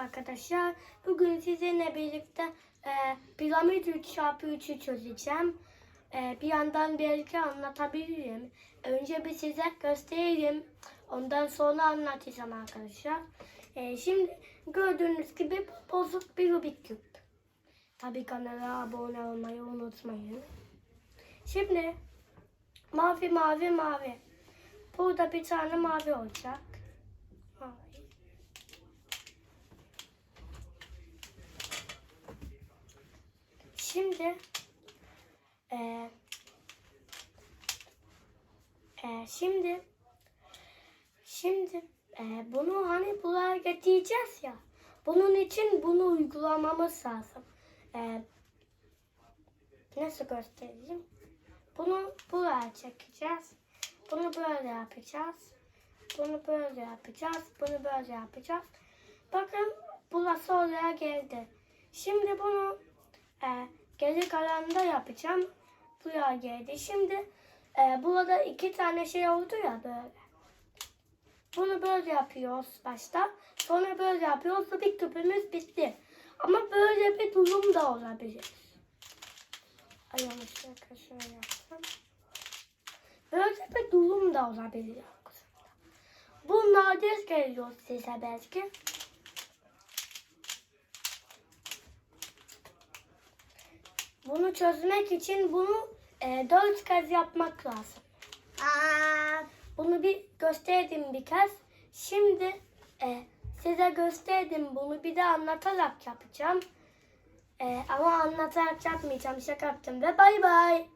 Arkadaşlar bugün sizinle birlikte e, piramit 3 çarpı 3'ü çözeceğim. E, bir yandan belki anlatabilirim. Önce bir size göstereyim. Ondan sonra anlatacağım arkadaşlar. E, şimdi gördüğünüz gibi bozuk bir Rubik küp. Tabii kanala abone olmayı unutmayın. Şimdi mavi mavi mavi. Burada bir tane mavi olacak. Mavi. Şimdi eee eee, şimdi şimdi eee, bunu hani buraya getireceğiz ya. Bunun için bunu uygulamamız lazım. Eee, nasıl göstereyim? Bunu buraya çekeceğiz. Bunu böyle yapacağız. Bunu böyle yapacağız. Bunu böyle yapacağız. Bakın burası oraya geldi. Şimdi bunu geri kalanında yapacağım. Buraya geldi. Şimdi e, burada iki tane şey oldu ya böyle. Bunu böyle yapıyoruz başta. Sonra böyle yapıyoruz. Bir küpümüz bitti. Ama böyle bir durum da olabilir. Ay şöyle yaptım. Böyle bir durum da olabilir. Bu nadir geliyor size belki. Bunu çözmek için bunu e, dört kez yapmak lazım. Aa, bunu bir gösterdim bir kez. Şimdi e, size gösterdim bunu bir de anlatarak yapacağım. E, ama anlatarak yapmayacağım şaka yaptım ve bay bay.